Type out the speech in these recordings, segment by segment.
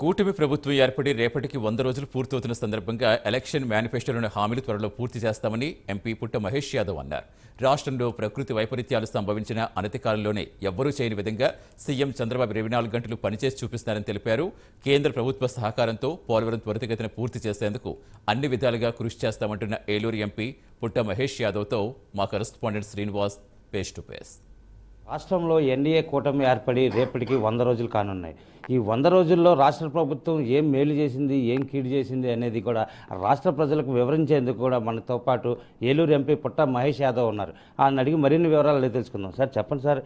కూటమి ప్రభుత్వం ఏర్పడి రేపటికి వంద రోజులు పూర్తవుతున్న సందర్భంగా ఎలక్షన్ మేనిఫెస్టోలోని హామీలు త్వరలో పూర్తి చేస్తామని ఎంపీ పుట్ట మహేష్ యాదవ్ అన్నారు. రాష్ట్రంలో ప్రకృతి వైపరీత్యాలు సంభవించిన అనతి కాలంలోనే ఎవ్వరూ చేయని విధంగా సీఎం చంద్రబాబు ఇరవై నాలుగు గంటలు పనిచేసి చూపిస్తున్నారని తెలిపారు. కేంద్ర ప్రభుత్వ సహకారంతో పోలవరం త్వరితగతిన పూర్తి చేసేందుకు అన్ని విధాలుగా కృషి చేస్తామంటున్న ఏలూరు ఎంపీ పుట్ట మహేష్ యాదవ్తో మా correspondent Srinivas face to face రాష్ట్రంలో ఎన్డీఏ కూటమి ఏర్పడి రేపటికి వంద రోజులు కానున్నాయి. ఈ వంద రోజుల్లో రాష్ట్ర ప్రభుత్వం ఏం మేలు చేసింది ఏం కీడు చేసింది అనేది కూడా రాష్ట్ర ప్రజలకు వివరించేందుకు కూడా మనతో పాటు ఏలూరు ఎంపీ పుట్ట మహేష్ యాదవ్ ఉన్నారు. ఆయన అడిగి మరిన్ని వివరాలు తెలుసుకుందాం. సార్ చెప్పండి సార్.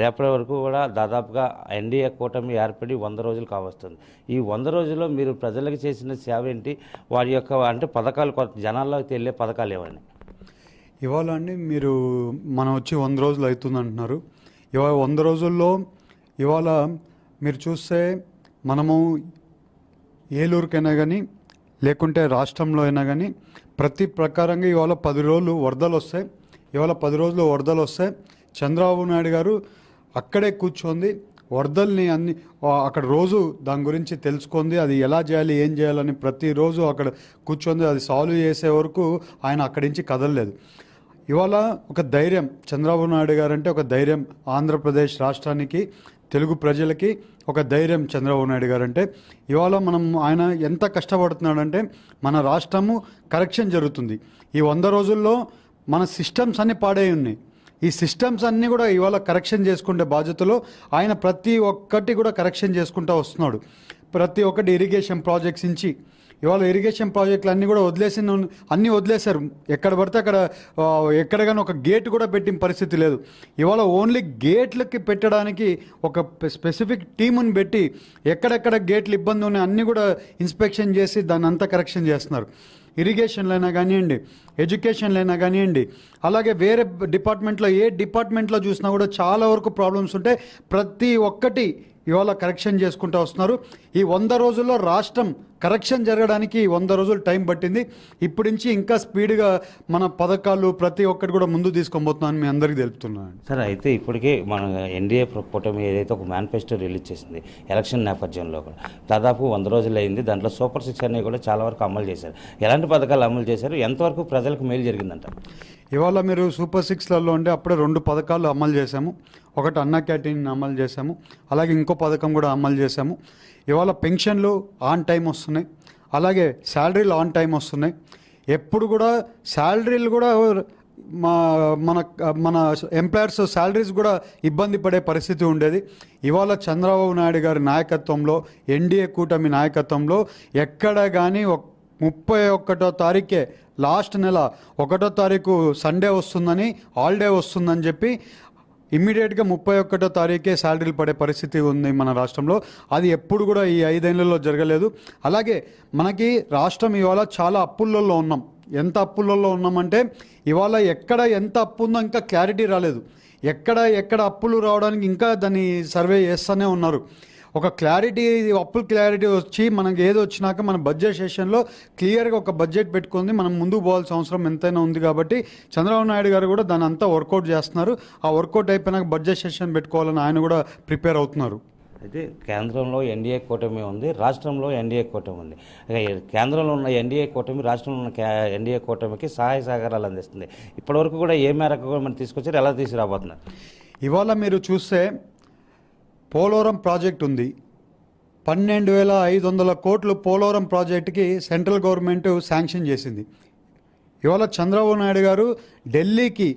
రేపటి వరకు కూడా దాదాపుగా ఎన్డీఏ కూటమి ఏర్పడి వంద రోజులు కావస్తుంది. ఈ వంద రోజుల్లో మీరు ప్రజలకు చేసిన సేవ ఏంటి? వారి యొక్క అంటే పథకాలు కొత్త జనాల్లోకి వెళ్ళే పథకాలు ఏమని ఇవాళ అండి మీరు మనం వచ్చి వంద రోజులు అవుతుంది అంటున్నారు ఇవాళ వంద రోజుల్లో ఇవాళ మీరు చూస్తే మనము ఏలూరుకైనా కానీ లేకుంటే రాష్ట్రంలో అయినా కానీ ప్రతి ప్రకారంగా ఇవాళ పది రోజులు వరదలు వస్తాయి. ఇవాళ పది రోజులు వరదలు వస్తాయి. చంద్రబాబు నాయుడు గారు అక్కడే కూర్చోంది వరదల్ని అన్ని అక్కడ రోజు దాని గురించి తెలుసుకుంది అది ఎలా చేయాలి ఏం చేయాలని ప్రతిరోజు అక్కడ కూర్చొని అది సాల్వ్ చేసే వరకు ఆయన అక్కడి నుంచి కదలలేదు. ఇవాళ ఒక ధైర్యం చంద్రబాబు నాయుడు గారంటే ఒక ధైర్యం ఆంధ్రప్రదేశ్ రాష్ట్రానికి తెలుగు ప్రజలకి ఒక ధైర్యం చంద్రబాబు నాయుడు గారు అంటే ఇవాళ మనం ఆయన ఎంత కష్టపడుతున్నాడంటే మన రాష్ట్రము కరెక్షన్ జరుగుతుంది. ఈ వంద రోజుల్లో మన సిస్టమ్స్ అన్ని పాడై ఉన్నాయి. ఈ సిస్టమ్స్ అన్నీ కూడా ఇవాళ కరెక్షన్ చేసుకుంటే బాధ్యతలో ఆయన ప్రతి ఒక్కటి కూడా కరెక్షన్ చేసుకుంటూ వస్తున్నాడు. ప్రతి ఒక్కటి ఇరిగేషన్ ప్రాజెక్ట్స్ నుంచి. ఇవాళ ఇరిగేషన్ ప్రాజెక్టులు అన్నీ కూడా వదిలేసి అన్నీ వదిలేశారు. ఎక్కడ పడితే అక్కడ ఎక్కడగానో ఎక్కడ కానీ ఒక గేట్ కూడా పెట్టిన పరిస్థితి లేదు. ఇవాళ ఓన్లీ గేట్లకి పెట్టడానికి ఒక స్పెసిఫిక్ టీముని పెట్టి ఎక్కడెక్కడ గేట్లు ఇబ్బంది ఉన్నాయి అన్నీ కూడా ఇన్స్పెక్షన్ చేసి దాన్ని అంతా కరెక్షన్ చేస్తున్నారు. ఇరిగేషన్లో అయినా కానివ్వండి ఎడ్యుకేషన్లో అయినా కానివ్వండి అలాగే వేరే డిపార్ట్మెంట్లో ఏ డిపార్ట్మెంట్లో చూసినా కూడా చాలా వరకు ప్రాబ్లమ్స్ ఉంటాయి. ప్రతి ఒక్కటి ఇవాళ కరెక్షన్ చేసుకుంటూ వస్తున్నారు. ఈ వంద రోజుల్లో రాష్ట్రం కరెక్షన్ జరగడానికి వంద రోజులు టైం పట్టింది. ఇప్పటి నుంచి ఇంకా స్పీడ్గా మన పథకాలు ప్రతి ఒక్కటి కూడా ముందు తీసుకొని మీ అందరికీ తెలుపుతున్నాను. సరే అయితే ఇప్పటికే మన ఎన్డీఏ కూటమి ఏదైతే ఒక మేనిఫెస్టో రిలీజ్ చేసింది ఎలక్షన్ నేపథ్యంలో కూడా. దాదాపు వంద రోజులు అయింది. దాంట్లో సూపర్ సిక్స్ అన్ని కూడా చాలా వరకు అమలు చేశారు. ఎలాంటి పథకాలు అమలు చేశారు? ఎంతవరకు ప్రజలకు మేలు జరిగిందంట ఇవాళ మీరు సూపర్ సిక్స్లలో ఉంటే అప్పుడే రెండు పథకాలు అమలు చేశాము. ఒకటి అన్న క్యాంటీన్ అమలు చేశాము. అలాగే ఇంకో పథకం కూడా అమలు చేశాము. ఇవాళ పెన్షన్లు ఆన్ టైం వస్తున్నాయి. అలాగే శాలరీలు ఆన్ టైం వస్తున్నాయి. ఎప్పుడు కూడా శాలరీలు కూడా మా మన మన ఎంప్లాయర్స్ శాలరీస్ కూడా ఇబ్బంది పడే పరిస్థితి ఉండేది. ఇవాళ చంద్రబాబు నాయుడు గారి నాయకత్వంలో ఎన్డీఏ కూటమి నాయకత్వంలో ఎక్కడ కానీ ముప్పై ఒక్కటో తారీఖే లాస్ట్ నెల ఒకటో తారీఖు సండే వస్తుందని హాలిడే వస్తుందని చెప్పి ఇమ్మీడియట్గా ముప్పై ఒక్కటో తారీఖే శాలరీలు పడే పరిస్థితి ఉంది మన రాష్ట్రంలో. అది ఎప్పుడు కూడా ఈ ఐదేళ్ళలో జరగలేదు. అలాగే మనకి రాష్ట్రం ఇవాళ చాలా అప్పుల్లో ఉన్నాం. ఎంత అప్పులలో ఉన్నామంటే ఇవాళ ఎక్కడ ఎంత అప్పు ఉందో ఇంకా క్లారిటీ రాలేదు. ఎక్కడ ఎక్కడ అప్పులు రావడానికి ఇంకా దాన్ని సర్వే చేస్తూనే ఉన్నారు. ఒక క్లారిటీ అప్పుల క్లారిటీ వచ్చి మనకి ఏది వచ్చినాక మన బడ్జెట్ సెషన్లో క్లియర్గా ఒక బడ్జెట్ పెట్టుకుంది మనం ముందుకు పోవాల్సిన అవసరం ఎంతైనా ఉంది కాబట్టి చంద్రబాబు నాయుడు గారు కూడా దాని అంతా వర్కౌట్ చేస్తున్నారు. ఆ వర్కౌట్ అయిపోయినాక బడ్జెట్ సెషన్ పెట్టుకోవాలని ఆయన కూడా ప్రిపేర్ అవుతున్నారు. అయితే కేంద్రంలో ఎన్డీఏ కూటమి ఉంది రాష్ట్రంలో ఎన్డీఏ కూటమి ఉంది. కేంద్రంలో ఉన్న ఎన్డీఏ కూటమి రాష్ట్రంలో ఉన్న ఎన్డీఏ కూటమికి సహాయ సహకారాలు అందిస్తుంది. ఇప్పటివరకు కూడా ఏ మేరకు మనం తీసుకొచ్చారు ఎలా తీసుకురాబోతున్నారు? ఇవాళ మీరు చూస్తే పోలవరం ప్రాజెక్ట్ ఉంది. పన్నెండు వేల ఐదు వందల కోట్లు పోలవరం ప్రాజెక్టుకి సెంట్రల్ గవర్నమెంట్ శాంక్షన్ చేసింది. ఇవాళ చంద్రబాబు నాయుడు గారు ఢిల్లీకి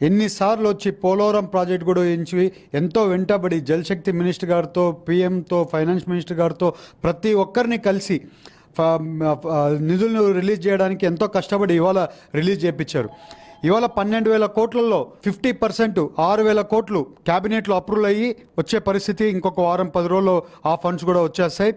ఎన్నిసార్లు వచ్చి పోలవరం ప్రాజెక్ట్ కూడా ఎంచి ఎంతో వెంటబడి జలశక్తి మినిస్టర్ గారితో పిఎంతో ఫైనాన్స్ మినిస్టర్ గారితో ప్రతి ఒక్కరిని కలిసి నిధులను రిలీజ్ చేయడానికి ఎంతో కష్టపడి ఇవాళ రిలీజ్ చేయించారు ఇవాళ పన్నెండు వేల కోట్లలో ఫిఫ్టీ పర్సెంట్ ఆరు వేల కోట్లు క్యాబినెట్లో అప్రూవల్ అయ్యి వచ్చే పరిస్థితి ఇంకొక వారం పది రోజుల్లో ఆ ఫండ్స్ కూడా వచ్చేస్తాయి.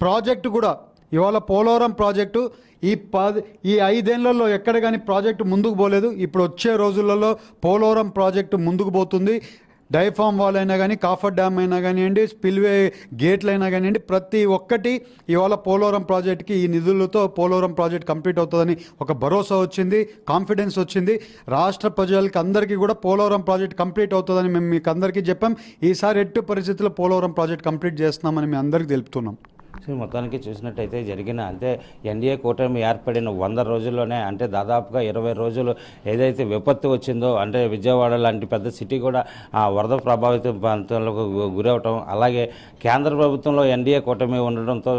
ప్రాజెక్టు కూడా ఇవాళ పోలవరం ప్రాజెక్టు ఈ పది ఈ ఐదేళ్ళలో ఎక్కడ కానీ ప్రాజెక్టు ముందుకు పోలేదు. ఇప్పుడు వచ్చే రోజులలో పోలవరం ప్రాజెక్టు ముందుకు పోతుంది. డైఫామ్ వాల్ అయినా కానీ కాఫర్ డ్యామ్ అయినా కానివ్వండి స్పిల్వే గేట్లు అయినా కానివ్వండి ప్రతి ఒక్కటి ఇవాళ పోలవరం ప్రాజెక్ట్కి ఈ నిధులతో పోలవరం ప్రాజెక్ట్ కంప్లీట్ అవుతుందని ఒక భరోసా వచ్చింది కాన్ఫిడెన్స్ వచ్చింది. రాష్ట్ర ప్రజలకి అందరికీ కూడా పోలవరం ప్రాజెక్ట్ కంప్లీట్ అవుతుందని మేము మీకు అందరికీ చెప్పాం. ఈసారి ఎట్టు పరిస్థితుల్లో పోలవరం ప్రాజెక్ట్ కంప్లీట్ చేస్తున్నామని మేము అందరికీ తెలుపుతున్నాం. సో మొత్తానికి చూసినట్టయితే జరిగిన అంటే ఎన్డీఏ కూటమి ఏర్పడిన వంద రోజుల్లోనే అంటే దాదాపుగా ఇరవై రోజులు ఏదైతే విపత్తు వచ్చిందో అంటే విజయవాడ లాంటి పెద్ద సిటీ కూడా ఆ వరద ప్రభావిత ప్రాంతాలకు గురవటం అలాగే కేంద్ర ప్రభుత్వంలో ఎన్డీఏ కూటమి ఉండడంతో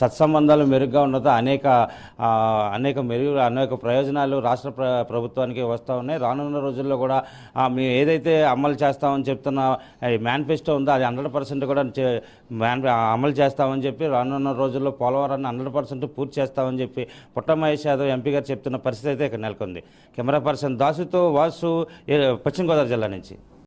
సత్సంబంధాలు మెరుగ్గా ఉండడంతో అనేక అనేక మెరుగు అనేక ప్రయోజనాలు రాష్ట్ర ప్ర ప్రభుత్వానికి వస్తూ ఉన్నాయి. రానున్న రోజుల్లో కూడా మేము ఏదైతే అమలు చేస్తామని చెప్తున్న మేనిఫెస్టో ఉందో అది హండ్రెడ్ పర్సెంట్ కూడా చే- మ్యాన్ అమలు చేస్తామని చెప్పి రానున్న రోజుల్లో పోలవరాన్ని హండ్రెడ్ పర్సెంట్ పూర్తి చేస్తామని చెప్పి పుట్ట మహేష్ యాదవ్ ఎంపీ గారు చెప్తున్న పరిస్థితి అయితే ఇక్కడ నెలకొంది. కెమెరా పర్సన్ దాసుతో వాసు పశ్చిమ గోదావరి జిల్లా నుంచి.